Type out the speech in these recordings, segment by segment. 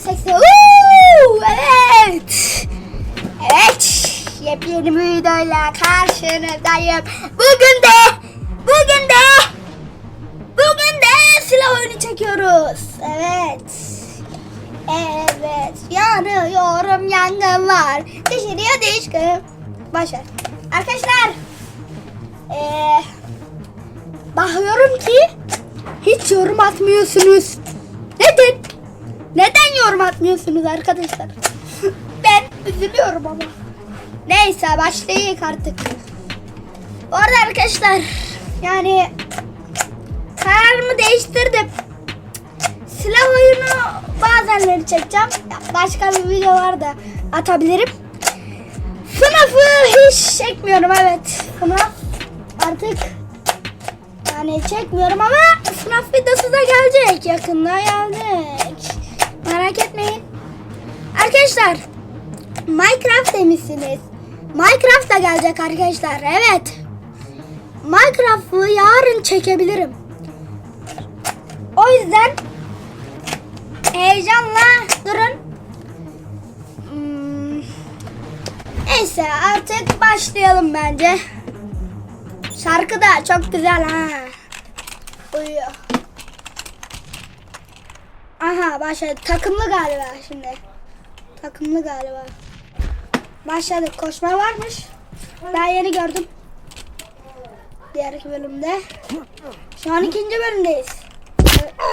seksi. Uuu, evet. Evet. Yepyeni bir videoyla karşınızdayım. Bugün de, bugün de, bugün de silah oyunu çekiyoruz. Evet. Evet. Yanıyorum yangın var. Dışarıya düşkün. Başar. Arkadaşlar. Eee bakıyorum ki hiç yorum atmıyorsunuz. Neden? Yorum atmıyorsunuz arkadaşlar? ben üzülüyorum ama. Neyse başlayalım artık. Bu arada arkadaşlar yani kararımı değiştirdim. Silah oyunu bazenleri çekeceğim. Başka bir videolar da atabilirim. FNAF'ı hiç çekmiyorum evet. FNAF artık yani çekmiyorum ama FNAF videosu da gelecek. Yakında gelecek. Merak etmeyin. Arkadaşlar Minecraft demişsiniz. Minecraft da gelecek arkadaşlar. Evet. Minecraft'ı yarın çekebilirim. O yüzden heyecanla durun. Hmm, Neyse artık başlayalım bence. Şarkı da çok güzel ha. Uyuyor. Aha başladı. Takımlı galiba şimdi. Takımlı galiba. Başladık. Koşma varmış. Ben yeni gördüm. Diğer bölümde. Şu an ikinci bölümdeyiz.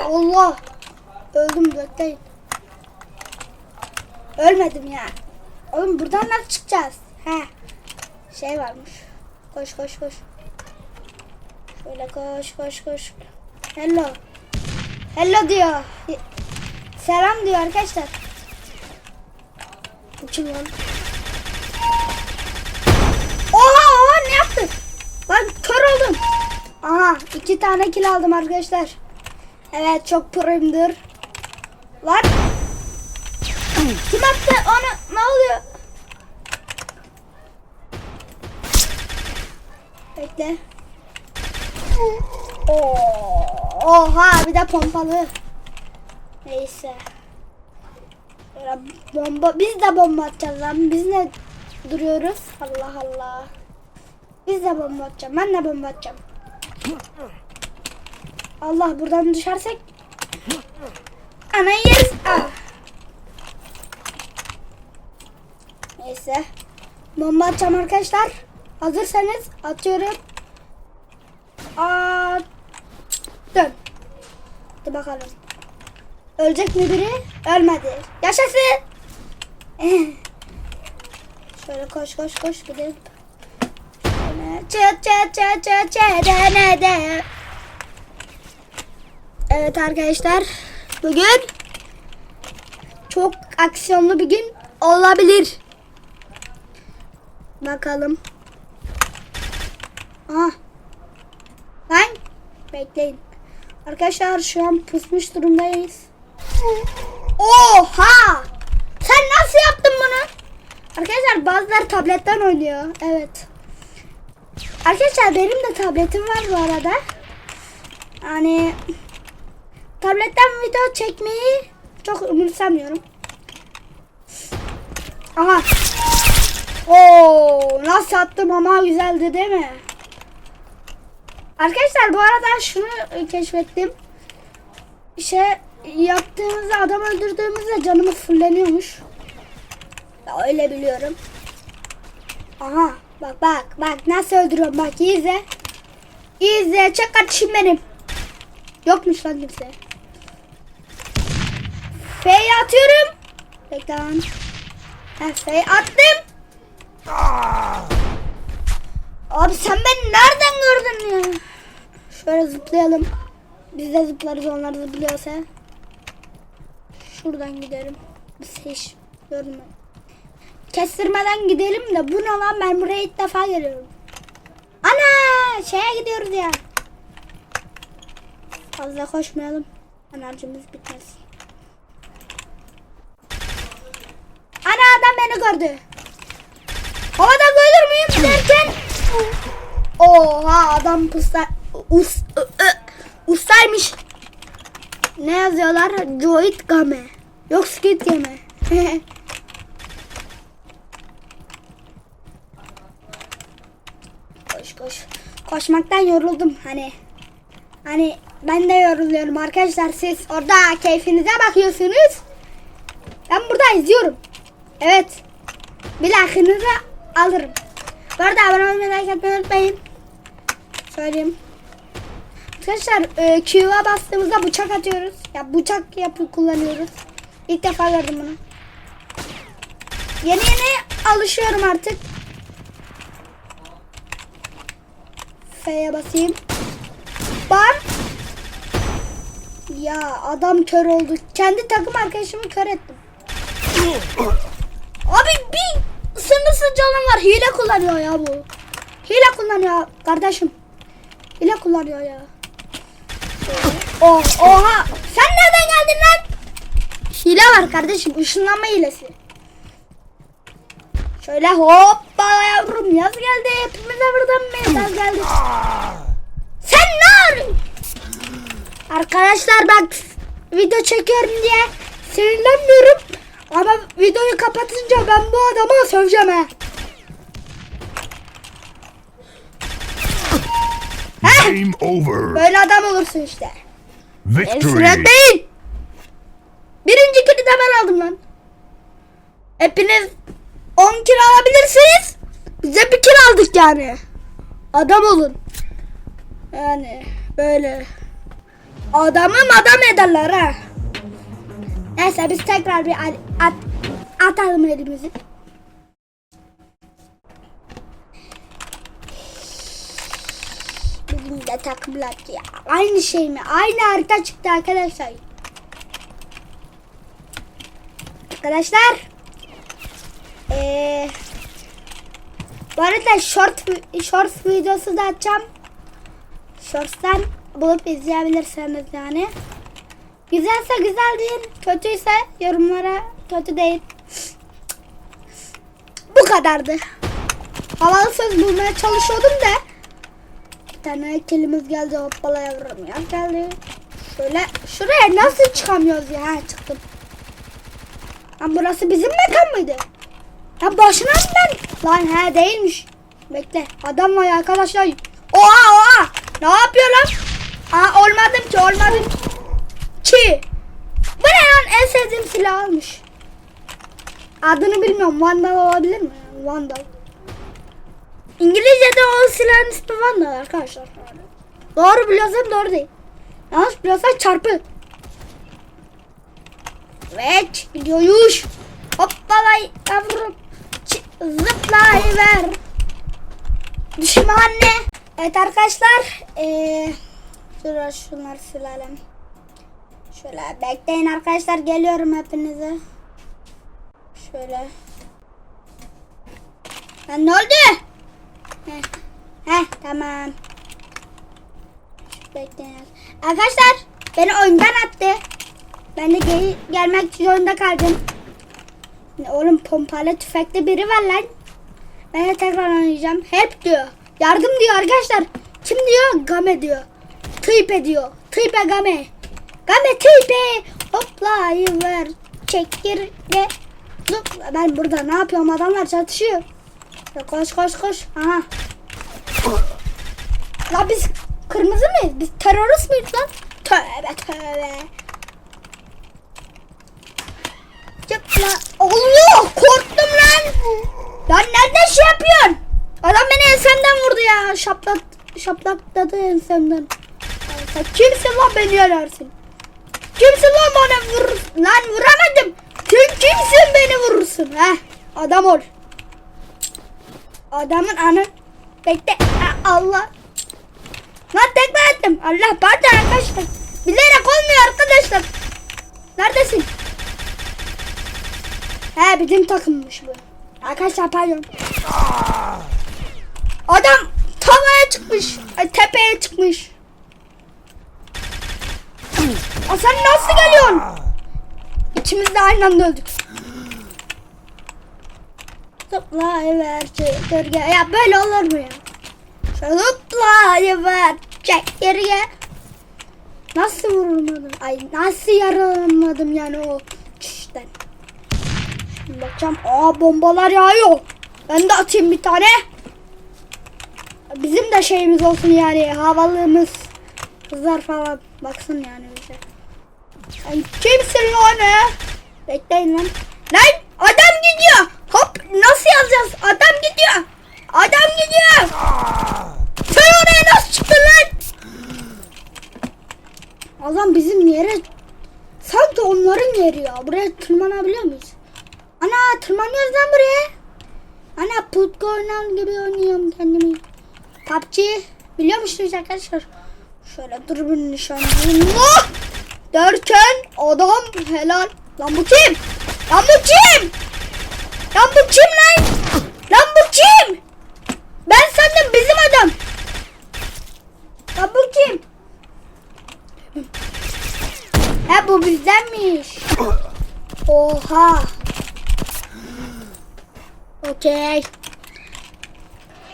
Allah. Öldüm bekleyin. Ölmedim ya. Oğlum buradan nasıl çıkacağız? He. Şey varmış. Koş koş koş. Şöyle koş koş koş. Hello. Hello diyor. Selam diyor arkadaşlar. Bu? Oha oha ne yaptın? Lan kör oldum. Aha iki tane kill aldım arkadaşlar. Evet çok proyumdur. Lan. Kim attı onu? Ne oluyor? Bekle. Oha bir de pompalı. Neyse. Ya bomba biz de bomba atacağız lan. Biz ne duruyoruz? Allah Allah. Biz de bomba atacağım. Ben de bomba atacağım. Allah buradan düşersek ana yeriz. Ah. Neyse. Bomba atacağım arkadaşlar. Hazırsanız atıyorum. Attım. Hadi bakalım. Ölecek mi biri? Ölmedi. Yaşasın. Şöyle koş koş koş gidelim. Çıt çıt çıt çıt çıt de. Evet arkadaşlar. Bugün çok aksiyonlu bir gün olabilir. Bakalım. Ah. Lan. Bekleyin. Arkadaşlar şu an pusmuş durumdayız. Oha! Sen nasıl yaptın bunu? Arkadaşlar bazıları tabletten oynuyor. Evet. Arkadaşlar benim de tabletim var bu arada. Yani tabletten video çekmeyi çok umursamıyorum. Aha. Oo, nasıl attım ama güzeldi değil mi? Arkadaşlar bu arada şunu keşfettim. Şey yaptığımızda adam öldürdüğümüzde canımız fulleniyormuş. Öyle biliyorum. Aha bak bak bak nasıl öldürüyorum bak izle. İzle çek kardeşim benim. Yokmuş lan kimse. F'yi atıyorum. Bekle lan. F'yi attım. Abi sen beni nereden gördün ya? Şöyle zıplayalım. Biz de zıplarız onlar zıplıyorsa. Şuradan gidelim. Hiç görmedim. Kestirmeden gidelim de bu ne lan ben buraya ilk defa geliyorum. Ana şeye gidiyoruz ya. Fazla koşmayalım. Enerjimiz bitmesin. Ana adam beni gördü. Havada görür müyüm derken Oha adam pusta us, ı, ı, ustaymış. Ne yazıyorlar? Joit Game. Yok Squid Game. koş koş. Koşmaktan yoruldum hani. Hani ben de yoruluyorum arkadaşlar. Siz orada keyfinize bakıyorsunuz. Ben burada izliyorum. Evet. Bir like'ınızı alırım. Bu arada abone olmayı like atmayı unutmayın. Söyleyeyim. Arkadaşlar e, Q'ya bastığımızda bıçak atıyoruz. Ya bıçak yapı kullanıyoruz. İlk defa gördüm bunu. Yeni yeni alışıyorum artık. F'ye basayım. Bam. Ya adam kör oldu. Kendi takım arkadaşımı kör ettim. Abi bir sınırsız canım var. Hile kullanıyor ya bu. Hile kullanıyor kardeşim. Hile kullanıyor ya. Oh, oha. Sen nereden geldin lan? Hile var kardeşim. Işınlanma hilesi. Şöyle hoppa yavrum yaz geldi. Hepimize buradan mesaj geldi. Sen ne arıyorsun? Arkadaşlar bak video çekiyorum diye sinirlenmiyorum. Ama videoyu kapatınca ben bu adama söveceğim. Heh, Game over. böyle adam olursun işte. Victory. değil. Birinci kili de ben aldım lan. Hepiniz 10 kilo alabilirsiniz. Bize bir kilo aldık yani. Adam olun. Yani böyle. Adamı adam ederler ha. Neyse biz tekrar bir al- at, atalım elimizi. Bizim de takımlar ya. Aynı şey mi? Aynı harita çıktı arkadaşlar. Arkadaşlar. Eee bu arada short short videosu da açacağım. Shorts'tan bulup izleyebilirsiniz yani. Güzelse güzel deyin, kötüyse yorumlara kötü değil. Bu kadardı. Havalı söz bulmaya çalışıyordum da. Bir tane kelimiz geldi hoppala yavrum ya geldi. Şöyle şuraya nasıl çıkamıyoruz ya? Ha, çıktım. Lan burası bizim mekan mıydı? Ya başına mı ben? Lan he değilmiş. Bekle adam var arkadaşlar. Oha oha. Ne yapıyor lan? Aa olmadım ki olmadım ki. Bu ne lan en sevdiğim silah almış. Adını bilmiyorum. Vandal olabilir mi? Vandal. İngilizce'de o silahın ismi Vandal arkadaşlar. Doğru biliyorsam doğru değil. Yanlış biliyorsam çarpı. Evet gidiyoruz. Hoppalay yavrum. Zıplayıver. Düşman ne? Evet arkadaşlar. Ee, dur şunları silelim. Şöyle bekleyin arkadaşlar geliyorum hepinize. Şöyle. Lan ne oldu? Heh, heh tamam. Bekleyin. Arkadaşlar beni oyundan attı. Ben de geri gelmek zorunda kaldım. Oğlum pompalı tüfekli biri var lan. Ben de tekrar oynayacağım. Hep diyor. Yardım diyor arkadaşlar. Kim diyor? Game diyor. Tıype diyor. Tıype game. Game tıype. Hoplayıver. Çekirge. Zıpla. Ben burada ne yapıyorum? Adamlar çatışıyor. Koş koş koş. Aha. La biz kırmızı mıyız? Biz terörist miyiz lan? Tövbe tövbe. Zıpla. Allah korktum lan. Lan nereden şey yapıyorsun? Adam beni ensemden vurdu ya. Şaplat, şaplakladı ensemden. Sen kimsin lan beni yararsın? Kimsin lan bana vurur? Lan vuramadım. Sen kimsin beni vurursun? Heh adam ol. Adamın anı. Bekle. Allah. Lan tekme ettim. Allah pardon arkadaşlar. Bilerek olmuyor arkadaşlar. Neredesin? He bizim takımmış bu. Arkadaşlar pardon. Adam çıkmış. Ay, tepeye çıkmış. Aa, sen nasıl geliyorsun? İkimiz de aynı anda öldük. Zıplayıver çekirge. Ya böyle olur mu ya? Zıplayıver çekirge. Nasıl vurulmadım? Ay nasıl yaralanmadım yani o. Çüş, zaten. Şimdi bakacağım. Aa bombalar yağıyor. Ben de atayım bir tane. Bizim de şeyimiz olsun yani havalımız. Kızlar falan baksın yani bize. Sen kimsin lan he? Bekleyin lan. Lan adam gidiyor. Hop nasıl yazacağız? Adam gidiyor. Adam gidiyor. Sen oraya nasıl çıktın lan? Adam bizim yere sanki onların yeri ya. Buraya tırmanabiliyor muyuz? Ana tırmanıyoruz lan buraya. Ana put gibi oynuyorum kendimi. PUBG biliyor musunuz arkadaşlar? Şöyle dürbün nişancıyım. Oh! Derken adam helal. Lan bu kim? Lan bu kim? Lan bu kim lan? Lan bu kim? Ben sandım bizim adam. Lan bu kim? He bu bizdenmiş. Oha. Okey.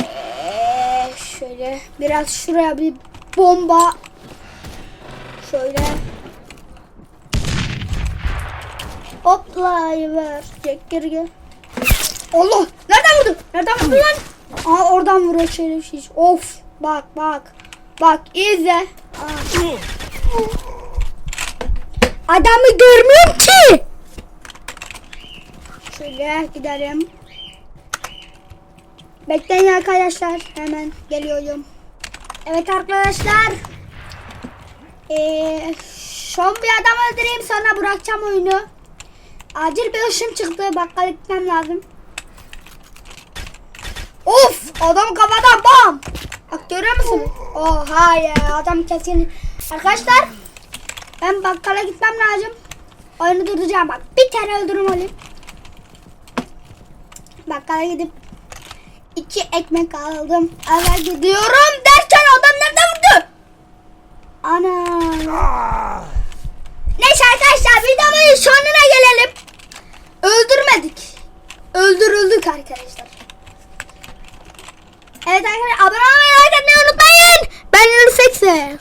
Ee, şöyle biraz şuraya bir bomba. Şöyle. Hoplayıver. Çek geri gel. Allah! Nereden vurdu? Nereden vurdu lan? Aa oradan vuruyor şerefsiz. Of! Bak bak. Bak izle. Adamı görmüyorum ki. Şöyle gidelim. Bekleyin arkadaşlar. Hemen geliyorum. Evet arkadaşlar. Ee, son bir adam öldüreyim sonra bırakacağım oyunu. Acil bir ışın çıktı. Bakkala gitmem lazım. Of! Adam kafadan bam! Bak görüyor musun? Oha ya adam kesin. Arkadaşlar ben bakkala gitmem lazım. Oyunu durduracağım bak. Bir tane öldürüm olayım. Bakkala gidip iki ekmek aldım. Eve gidiyorum derken adam nereden vurdu? Ana. Neyse arkadaşlar videomun sonuna gelelim. Öldürmedik. Öldürüldük arkadaşlar. Evet arkadaşlar abone olmayı like atmayı unutmayın. Ben Nursekse.